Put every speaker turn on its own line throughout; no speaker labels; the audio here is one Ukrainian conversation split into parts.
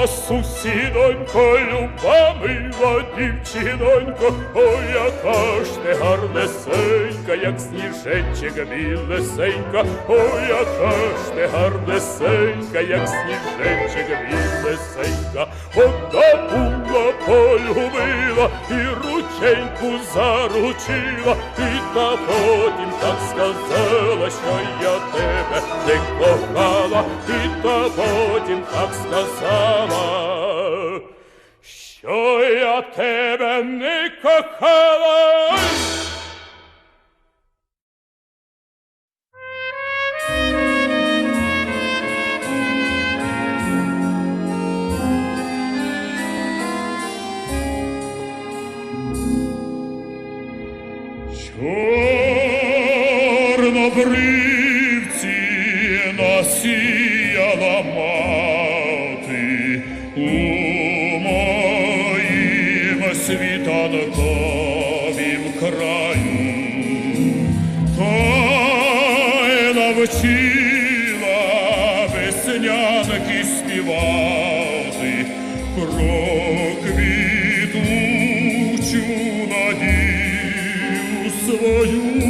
Мамо, сусідонько, люба мила дівчинонько, ой, яка ж ти гарнесенька, як сніжечек білесенька, ой, яка ж ти гарнесенька, як сніжечек білесенька, одна була полюбила і рученьку заручила, і та потім так сказала, що я тебе не кохала, і та потім так сказала, що я тебе не кохала. Чорнобривці насіяла мати у моїм світанковім краю, та й навчила веснянки співати про квітучу надію свою.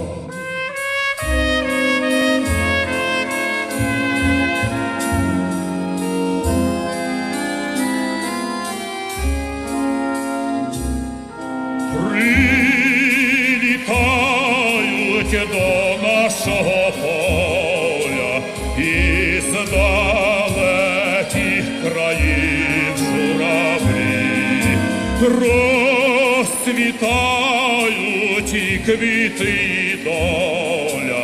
Прилітають до нашого поля і далеких країн журавлі, розцвітають і квіти доля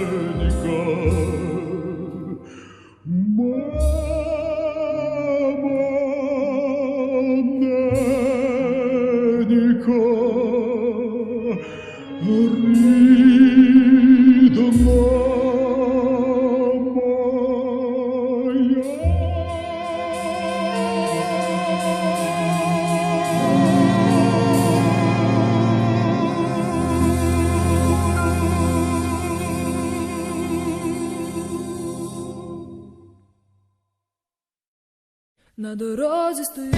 На дорозі стою,